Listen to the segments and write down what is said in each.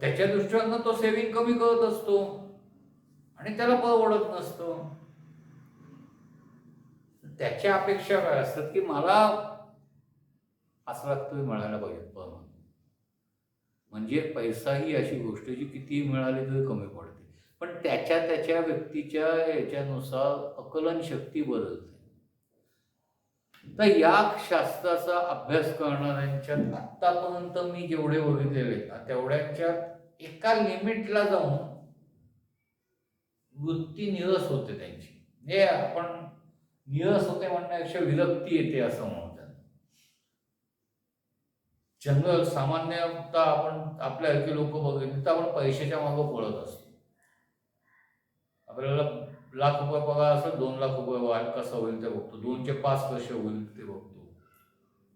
त्याच्या दृष्टीनं तो सेव्हिंग कमी करत असतो. आणि त्याला परवडत नसतं. त्याच्या अपेक्षा काय असतात की मला पाच तुम्ही मिळायला पाहिजे परमान म्हणजे पैसा ही अशी गोष्ट जी कितीही मिळाली तरी कमी पडते. पण त्याच्या त्याच्या व्यक्तीच्या याच्यानुसार आकलन शक्ती बदलते. तर या शास्त्राचा अभ्यास करणाऱ्यांच्यात आत्तापर्यंत मी जेवढे बघितलेले आहेत, तेवढ्यांच्या एका लिमिटला जाऊन वृत्ती निरस होते त्यांची. हे आपण निरस होते म्हणण्यापेक्षा विरक्ती येते असं म्हणतात. जनरल सामान्यतः आपण आपल्यासारखे लोक बघितले तर आपण पैशाच्या मागं पळत असतो. आपल्याला लाख रुपये पगार असेल दोन लाख रुपये वाढ कसं होईल ते बघतो. दोनचे पाच कसे होईल ते बघतो.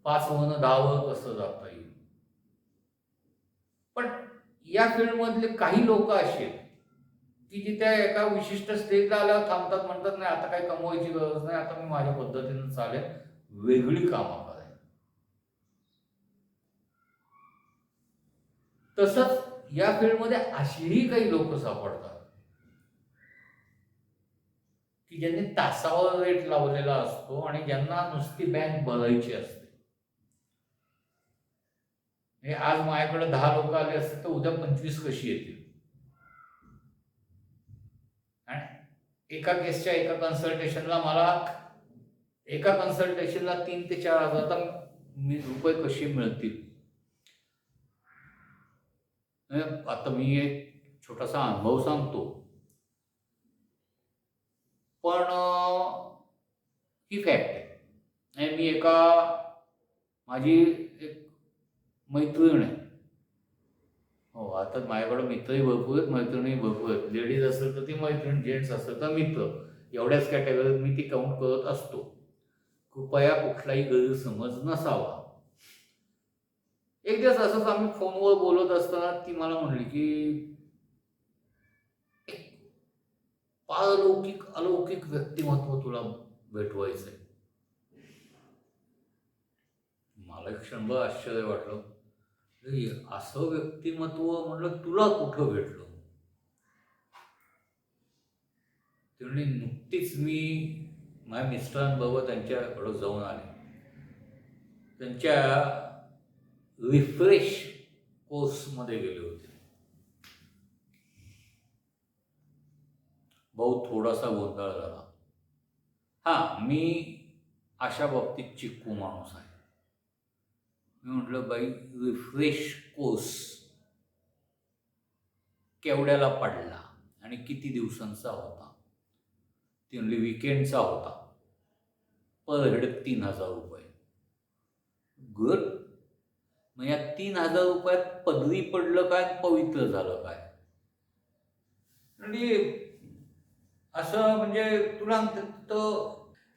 पाच होणं दहावं कसं जाता येईल? पण या फील्डमधले काही लोक असे आहेत की जिथे एका विशिष्ट स्टेजला आल्यावर थांबतात म्हणतात नाही आता काही कमवायची गरज नाही आता मी माझ्या पद्धतीने चालेल वेगळी कामं करेन. तसंच या फील्डमध्ये अशीही काही लोक सापडतात. की ज्यांनी तासावर रेट लावलेला असतो आणि ज्यांना नुसती बँक भरायची असते. हे आज माझ्याकडे दहा लोक आले असते तर उद्या पंचवीस कशी येतील? आणि एका केसच्या एका कन्सल्टेशनला मला एका कन्सल्टेशनला तीन ते चार हजार तर मी रुपये कसे मिळतील? आता मी एक छोटासा अनुभव सांगतो. पण ही फॅक्ट आहे. आणि मी एका माझी एक मैत्रीण आहे. हो आता माझ्याकडं मित्रही भरपूर आहेत मैत्रिणी भरपूर आहेत. लेडीज असेल तर ती मैत्रीण जेंट्स असेल तर मित्र. एवढ्याच कॅटेगरीत मी ती काउंट करत असतो. कृपया कुठलाही गैरसमज नसावा. एक दिवस असंच आम्ही फोनवर बोलत असताना ती मला म्हणली की एक पारलौकिक अलौकिक व्यक्तिमत्व तुला भेटवायचंय. मला एक क्षणभर आश्चर्य वाटलं. असं व्यक्तिमत्व म्हटलं तुला कुठं भेटलं? ती नुकतीच मी माझ्या मिस्टरांबरोबर त्यांच्याकडं जाऊन आले. त्यांच्या रिफ्रेश कोर्समध्ये गेले होते. भाऊ थोडासा गोंधळ झाला. हां मी अशा बाबतीत चिक्कू माणूस आहे. मी म्हटलं बाई रिफ्रेश कोर्स केवड्याला पडला आणि किती दिवसांचा होता? ती म्हणली विकेंडचा होता. पर हेड तीन हजार रुपये. गुड मग या तीन हजार रुपयात पदवी पडलं काय पवित्र झालं काय? आणि असं म्हणजे तुला तो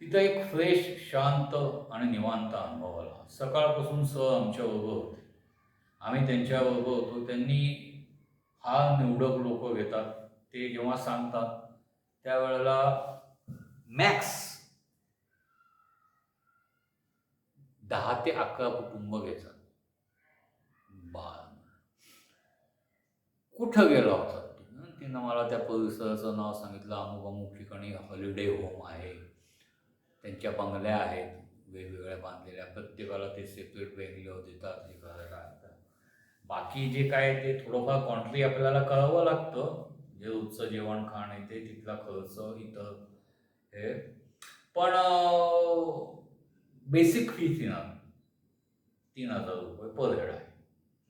तिथं एक फ्रेश शांत आणि निवांत अनुभव आला. सकाळपासून सर आमच्या बरोबर होते. आम्ही त्यांच्या बरोबर होतो. त्यांनी हा निवडक लोक घेतात. ते जेव्हा सांगतात त्यावेळेला मॅक्स दहा ते अकरा कुटुंब घ्यायचा. बा कुठं गेला होता? तिनं मला त्या परिसराचं नाव सांगितलं अमुक अमुक ठिकाणी हॉलिडे होम आहे. त्यांच्या बंगल्या आहेत वेगवेगळ्या बांधलेल्या. प्रत्येकाला ते सेपरेट वेगळं देतात हे करायला बाकी जे काय ते थोडंफार कॉन्ट्री आपल्याला कळावं लागतं. जे रोजचं जेवण खाण आहे ते तिथला खर्च इतर हे. पण बेसिक फी तीन तीन हजार रुपये पर हेड आहे.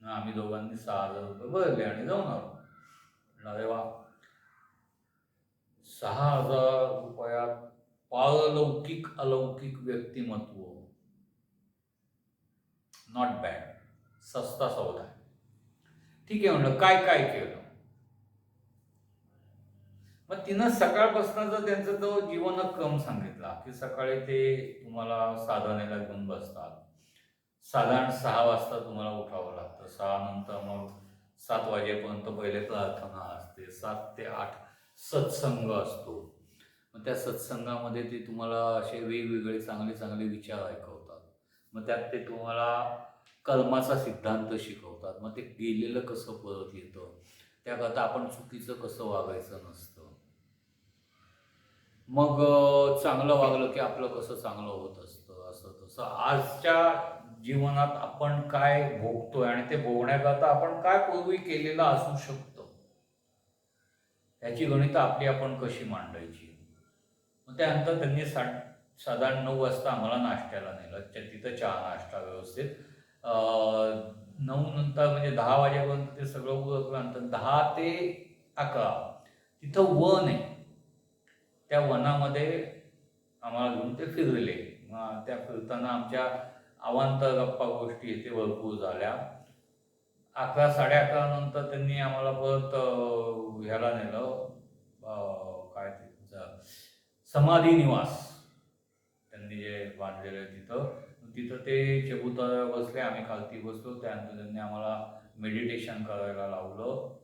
आम्ही दोघांनी सहा हजार रुपये भरले आणि जाऊन आलो. अरे वा सहा हजार रुपयात पारलौकिक अलौकिक व्यक्तिमत्व. नॉट बॅड सस्ता सौदा आहे. ठीक आहे म्हणलं काय काय केलं? मग तिनं सकाळपासूनचा त्यांचा तो जीवनक्रम सांगितला की सकाळी ते तुम्हाला साधनेला घेऊन बसतात. साधारण सहा वाजता तुम्हाला उठावं लागतं. सहा नंतर मग सात वाजेपर्यंत पहिले प्रार्थना असते. सात ते आठ सत्संग असतो. मग त्या सत्संगामध्ये ते तुम्हाला असे वेगवेगळे चांगले चांगले विचार ऐकवतात. मग त्यात ते तुम्हाला कर्माचा सिद्धांत शिकवतात. मग ते गेलेलं कसं परत येतं? त्याकरता आपण चुकीचं कसं वागायचं नसतं? मग चांगलं वागलं की आपलं कसं चांगलं होत असतं? असं तसं. आजच्या जीवनात आपण काय भोगतोय आणि ते भोगण्याकरता आपण काय पूर्वी केलेलं असू शकतो? याची गणितं आपली आपण कशी मांडायची? मग त्यानंतर त्यांनी सा साधारण नऊ वाजता आम्हाला नाश्त्याला नेलं. त्या- तिथं चहा नाश्ता व्यवस्थित. अं, नऊ नंतर म्हणजे दहा वाजेपर्यंत ते सगळं उरकल्यानंतर दहा ते अकरा. तिथं वन आहे. त्या वनामध्ये आम्हाला घेऊन ते फिरले. त्या फिरताना आमच्या अवांतर गप्पा गोष्टी इथे भरपूर झाल्या. अकरा साडे अकरा नंतर त्यांनी आम्हाला परत ह्याला नेलं. काय ते समाधी निवास. त्यांनी जे बांधलेलं तिथं. तिथं ते चबुतरा बसले. आम्ही खालती बसलो. त्यानंतर त्यांनी आम्हाला मेडिटेशन करायला लावलं.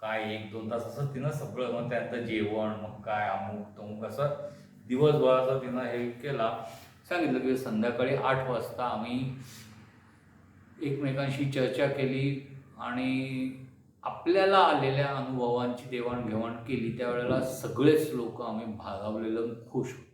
काय एक दोन तास असं तिनं सगळं मग त्यानंतर जेवण मग काय अमुक तमुक असं दिवसभराचं तिनं हे केला. सांगितलं की संध्याकाळी आठ वाजता आम्ही एकमेकांशी चर्चा केली आणि आपल्याला आलेल्या अनुभवांची देवाणघेवाण केली. त्यावेळेला सगळेच लोक आम्ही भागावलेलं खुश होतो.